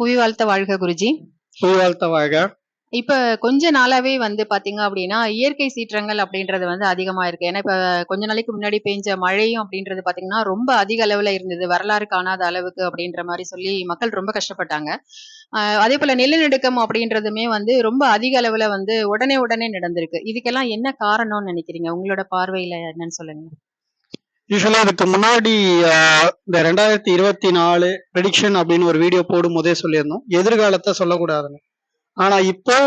புவி வாழ்த்த வாழ்க குருஜி. புயல்த்த வாழ்க. இப்ப கொஞ்ச நாளாவே வந்து பாத்தீங்க அப்படின்னா இயற்கை சீற்றங்கள் அப்படின்றது வந்து அதிகமா இருக்கு. ஏன்னா இப்ப கொஞ்ச நாளைக்கு முன்னாடி பெஞ்ச மழையும் அப்படின்றது பாத்தீங்கன்னா ரொம்ப அதிக அளவுல இருந்தது. வரலாறு காணாத அளவுக்கு அப்படின்ற மாதிரி சொல்லி மக்கள் ரொம்ப கஷ்டப்பட்டாங்க. அதே போல நிலநடுக்கம் அப்படின்றதுமே வந்து ரொம்ப அதிக அளவுல வந்து உடனே உடனே நடந்திருக்கு. இதுக்கெல்லாம் என்ன காரணம்னு நினைக்கிறீங்க? உங்களோட பார்வையில என்னன்னு சொல்லுங்க. யூஸ்வலாக இதுக்கு முன்னாடி இந்த ரெண்டாயிரத்தி இருபத்தி நாலு ப்ரெடிக்ஷன் அப்படின்னு ஒரு வீடியோ போடும் போதே சொல்லியிருந்தோம். எதிர்காலத்தை சொல்லக்கூடாதுன்னு. ஆனால் இப்போ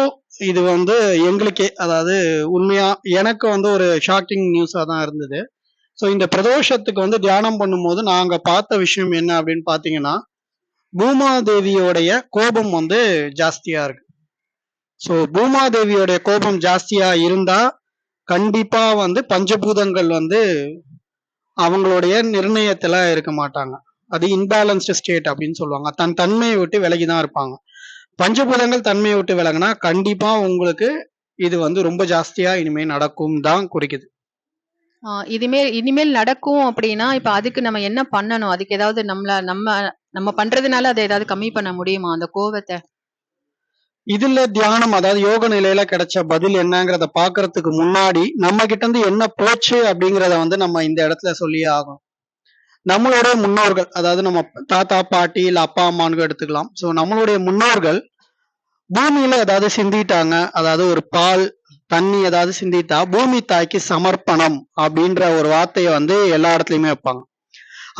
இது வந்து எங்களுக்கே அதாவது உண்மையாக எனக்கு வந்து ஒரு ஷாக்கிங் நியூஸாக தான் இருந்தது. ஸோ இந்த பிரதோஷத்துக்கு வந்து தியானம் பண்ணும்போது நாங்கள் பார்த்த விஷயம் என்ன அப்படின்னு பார்த்தீங்கன்னா பூமாதேவியோடைய கோபம் வந்து ஜாஸ்தியாக இருக்கு. ஸோ பூமாதேவியோடைய கோபம் ஜாஸ்தியாக இருந்தால் கண்டிப்பாக வந்து பஞ்சபூதங்கள் வந்து அவங்களுடைய நிர்ணயத்துல இருக்க மாட்டாங்க. அது இன்பேலன்ஸ்டு ஸ்டேட் அப்படின்னு சொல்லுவாங்க. தன் தன்மையை விட்டு விலகி தான் இருப்பாங்க. பஞ்சபூதங்கள் தன்மையை விட்டு விலகினா கண்டிப்பா உங்களுக்கு இது வந்து ரொம்ப ஜாஸ்தியா இனிமே நடக்கும் தான் குறிக்குது. ஆஹ் இனிமேல் இனிமேல் நடக்கும் அப்படின்னா இப்ப அதுக்கு நம்ம என்ன பண்ணணும்? அதுக்கு ஏதாவது நம்மள நம்ம நம்ம பண்றதுனால அதை ஏதாவது கம்மி பண்ண முடியுமா அந்த கோவத்தை? இதுல தியானம் அதாவது யோக நிலையில கிடைச்ச பதில் என்னங்கிறத பாக்குறதுக்கு முன்னாடி நம்ம கிட்ட இருந்து என்ன போச்சு அப்படிங்கிறத வந்து நம்ம இந்த இடத்துல சொல்லியே ஆகணும். நம்மளுடைய முன்னோர்கள் அதாவது நம்ம தாத்தா பாட்டி இல்ல அப்பா அம்மான்னு எடுத்துக்கலாம். சோ நம்மளுடைய முன்னோர்கள் பூமியில ஏதாவது சிந்திட்டாங்க அதாவது ஒரு பால் தண்ணி ஏதாவது சிந்திட்டா பூமி தாய்க்கு சமர்ப்பணம் அப்படின்ற ஒரு வார்த்தையை வந்து எல்லா இடத்துலயுமே வைப்பாங்க.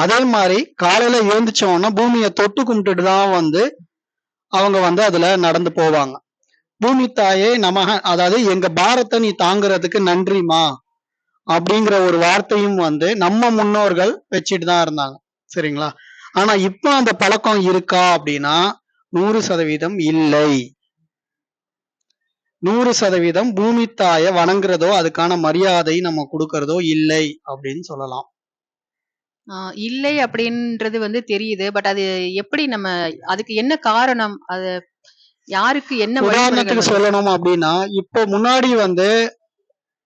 அதே மாதிரி காலையில எழுந்திரிச்சோம்னா உடனே பூமியை தொட்டு கும்பிட்டுட்டு தான் வந்து அவங்க வந்து அதுல நடந்து போவாங்க. பூமி தாயே நமக அதாவது எங்க பாரத்தை நீ தாங்குறதுக்கு நன்றிமா அப்படிங்கிற ஒரு வார்த்தையும் வந்து நம்ம முன்னோர்கள் வச்சுட்டு தான் இருந்தாங்க. சரிங்களா? ஆனா இப்போ அந்த பழக்கம் இருக்கா அப்படின்னா நூறு சதவீதம் இல்லை. நூறு சதவீதம் பூமி தாயை வணங்குறதோ அதுக்கான மரியாதை நம்ம கொடுக்கறதோ இல்லை அப்படின்னு சொல்லலாம். இல்லை அப்படின்றது வந்து தெரியுது. பட் அது எப்படி நம்ம அதுக்கு என்ன காரணம்? அது யாருக்கு என்ன வழிமுறைகள்? உதாரணத்துக்கு சொல்லணும் அப்படின்னா இப்போ முன்னாடி வந்து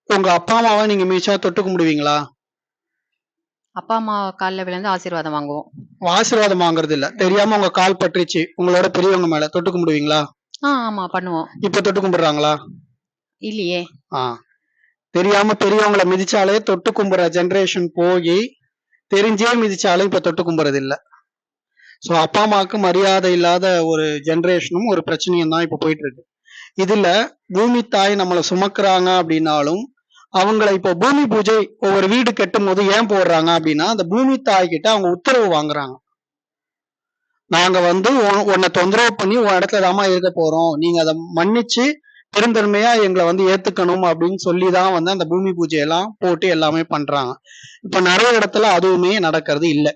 உங்க அப்பா அம்மாவை நீங்க மீச்சா தொட்டு கும்பிடுவீங்களா அப்பா அம்மா கால்ல விழுந்து ஆசீர்வாதம் வாங்குவோம். ஆசீர்வாதம் வாங்குறது இல்ல. தெரியாம உங்க கால் பட்டுருச்சு உங்களோட பெரியவங்க மேல தொட்டு கும்பிடுவீங்களா ஆஹ் ஆமா பண்ணுவோம். இப்ப தொட்டு கும்பிடுறாங்களா? இல்லையே. ஆ. தெரியாம பெரியவங்கள மிதிச்சாலே தொட்டு கும்புற ஜெனரேஷன் போய் தெரிஞ்சே மிதிச்சாலும் இப்ப தொட்டு கும்புறது இல்ல சோ அப்பா அம்மாவுக்கு மரியாதை இல்லாத ஒரு ஜெனரேஷனும் ஒரு பிரச்சனையும் தான் இப்ப போயிட்டு இருக்கு இதுல பூமி தாய் நம்மளை சுமக்குறாங்க அப்படின்னாலும் அவங்கள இப்போ பூமி பூஜை ஒவ்வொரு வீடு கட்டும் போது ஏன் போடுறாங்க அப்படின்னா அந்த பூமி தாய் கிட்ட அவங்க உத்தரவு வாங்குறாங்க. நாங்க வந்து உன்னை தொந்தரவு பண்ணி உன் இடத்துல தாமா இருக்க போறோம். நீங்க அதை மன்னிச்சு பெருந்தன்மையா எங்களை வந்து ஏத்துக்கணும் அப்படின்னு சொல்லி தான் வந்து அந்த பூமி பூஜை எல்லாம் போட்டு எல்லாமே பண்றாங்க. இப்ப நிறைய இடத்துல அதுவுமே நடக்கிறது இல்லை.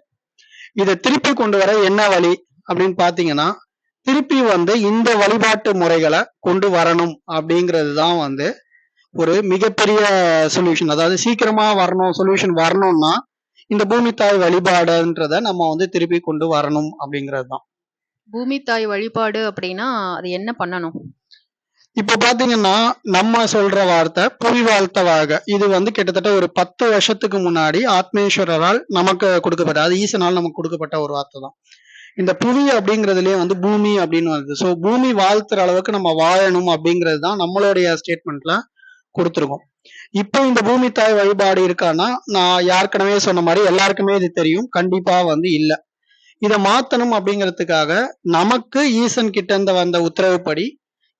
இதை திருப்பி கொண்டு வர என்ன வழி அப்படின்னு பாத்தீங்கன்னா திருப்பி வந்து இந்த வழிபாட்டு முறைகளை கொண்டு வரணும் அப்படிங்கிறது தான் வந்து ஒரு மிகப்பெரிய சொல்யூஷன் அதாவது சீக்கிரமா வரணும் சொல்யூஷன் வரணும்னா இந்த பூமி தாய் வழிபாடுன்றத நம்ம வந்து திருப்பி கொண்டு வரணும் அப்படிங்கிறது தான் பூமி தாய் வழிபாடு அப்படின்னா அது என்ன பண்ணணும்? இப்ப பாத்தீங்கன்னா நம்ம சொல்ற வார்த்தை புவி வாழ்த்தவாக. இது வந்து கிட்டத்தட்ட ஒரு பத்து வருஷத்துக்கு முன்னாடி ஆத்மேஸ்வரரால் நமக்கு கொடுக்கப்பட்ட அது ஈசனால் நமக்கு கொடுக்கப்பட்ட ஒரு வார்த்தை தான். இந்த புவி அப்படிங்கிறதுலயே வந்து பூமி அப்படின்னு வருது. ஸோ பூமி வாழ்த்துற அளவுக்கு நம்ம வாழணும் அப்படிங்கிறது தான் நம்மளுடைய ஸ்டேட்மெண்ட்ல கொடுத்துருக்கோம். இப்போ இந்த பூமி தாய் வழிபாடு இருக்கான்னா நான் ஏற்கனவே சொன்ன மாதிரி எல்லாருக்குமே இது தெரியும். கண்டிப்பா வந்து இல்லை. இதை மாத்தணும் அப்படிங்கிறதுக்காக நமக்கு ஈசன் கிட்ட இருந்து வந்த உத்தரவுப்படி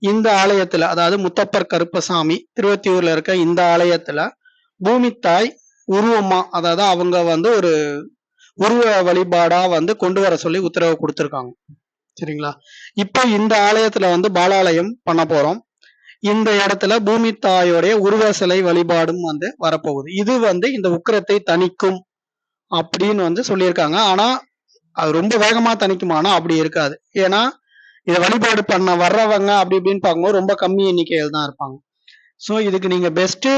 இந்த ஆலயத்துல அதாவது முத்தப்பர் கருப்பசாமி திருவத்தியூர்ல இருக்க இந்த ஆலயத்துல பூமி தாய் உருவமா அதாவது அவங்க வந்து ஒரு உருவ வழிபாடா வந்து கொண்டு வர சொல்லி உத்தரவு கொடுத்துருக்காங்க. சரிங்களா? இப்போ இந்த ஆலயத்துல வந்து பாலாலயம் பண்ண போறோம். இந்த இடத்துல பூமி தாயோடைய உருவ சிலை வழிபாடும் வந்து வரப்போகுது. இது வந்து இந்த உக்கிரத்தை தணிக்கும் அப்படின்னு வந்து சொல்லியிருக்காங்க. ஆனா அது ரொம்ப வேகமா தணிக்குமானா அப்படி இருக்காது. ஏன்னா இதை வழிபாடு பண்ண வர்றவங்க அப்படி இப்படின்னு பார்க்கும்போது ரொம்ப கம்மி எண்ணிக்கையில் தான் இருப்பாங்க. ஸோ இதுக்கு நீங்க பெஸ்ட்டு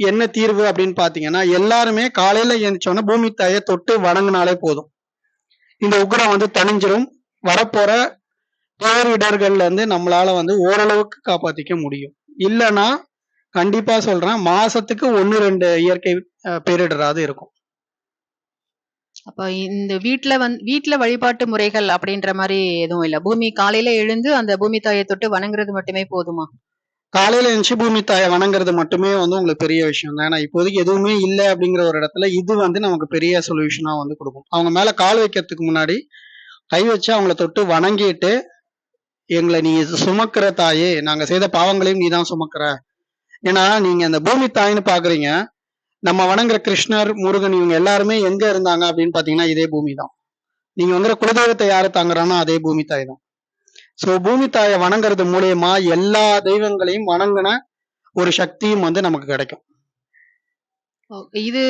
என்ன தீர்வு அப்படின்னு பார்த்தீங்கன்னா எல்லாருமே காலையில எழுந்திரிச்சோன்னா பூமி தாயை தொட்டு வணங்கினாலே போதும். இந்த உக்ரம் வந்து தணிஞ்சிரும். வரப்போற பேரிடர்கள்ல இருந்து நம்மளால வந்து ஓரளவுக்கு காப்பாத்திக்க முடியும். இல்லைன்னா கண்டிப்பா சொல்றேன் மாசத்துக்கு ஒன்னு ரெண்டு இயற்கை பேரிடராது பேரிடராவது இருக்கும். அப்ப இந்த வீட்டுல வந் வீட்டுல வழிபாட்டு முறைகள் அப்படின்ற மாதிரி எதுவும் இல்ல. பூமி காலையில எழுந்து அந்த பூமி தாயை தொட்டு வணங்குறது மட்டுமே போதுமா? காலையில எழுந்துச்சு பூமி தாயை வணங்குறது மட்டுமே வந்து உங்களுக்கு பெரிய விஷயம் தான். ஏன்னா இப்போதைக்கு எதுவுமே இல்லை அப்படிங்கிற ஒரு இடத்துல இது வந்து நமக்கு பெரிய சொல்யூஷனா வந்து கொடுக்கும். அவங்க மேல கால் வைக்கிறதுக்கு முன்னாடி கை வச்சு அவங்கள தொட்டு வணங்கிட்டு எங்களை நீ சுமக்கிற தாயே நாங்க செய்த பாவங்களையும் நீ தான் சுமக்கிற. ஏன்னா நீங்க அந்த பூமி தாய்ன்னு பாக்குறீங்க நம்ம வணங்குற கிருஷ்ணர் முருகன் இவங்க எல்லாருமே எங்க இருந்தாங்க அப்படின்னு பாத்தீங்கன்னா இதே பூமி தான் நீங்க வந்து குலதெய்வத்தை யாரு தாங்குறான்னா அதே பூமி தாய் தான் சோ பூமி தாயை வணங்குறது மூலியமா எல்லா தெய்வங்களையும் வணங்கின ஒரு சக்தியும் வந்து நமக்கு கிடைக்கும். இது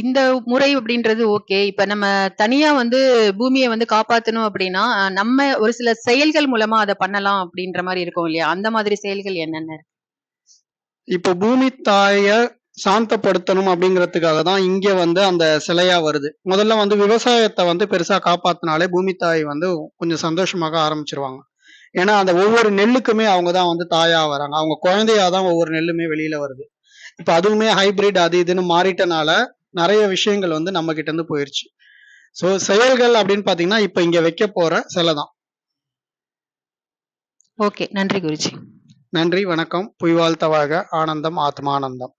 இந்த முறை அப்படின்றது ஓகே. இப்ப நம்ம தனியா வந்து பூமியை வந்து காப்பாத்தணும் அப்படின்னா நம்ம ஒரு சில செயல்கள் மூலமா அதை பண்ணலாம் அப்படின்ற மாதிரி இருக்கும் இல்லையா? அந்த மாதிரி செயல்கள் என்னென்ன இப்போ பூமி தாய சாந்தப்படுத்தணும் அப்படிங்கிறதுக்காக தான் இங்க வந்து அந்த சிலையா வருது. முதல்ல வந்து விவசாயத்தை வந்து பெருசா காப்பாத்தினாலே பூமி தாய் வந்து கொஞ்சம் சந்தோஷமாக ஆரம்பிச்சிருவாங்க. ஏன்னா அந்த ஒவ்வொரு நெல்லுக்குமே அவங்க தான் வந்து தாயா வராங்க. அவங்க குழந்தையா தான் ஒவ்வொரு நெல்லுமே வெளியில வருது. இப்ப அதுவுமே ஹைபிரிட் அது இதுன்னு மாறிட்டனால நிறைய விஷயங்கள் வந்து நம்ம கிட்ட இருந்து போயிருச்சு. ஸோ செயல்கள் அப்படின்னு பாத்தீங்கன்னா இப்ப இங்க வைக்க போற சிலை தான். ஓகே நன்றி குருஜி. நன்றி வணக்கம். புய்வாழ்த்தவாக ஆனந்தம் ஆத்மானந்தம்.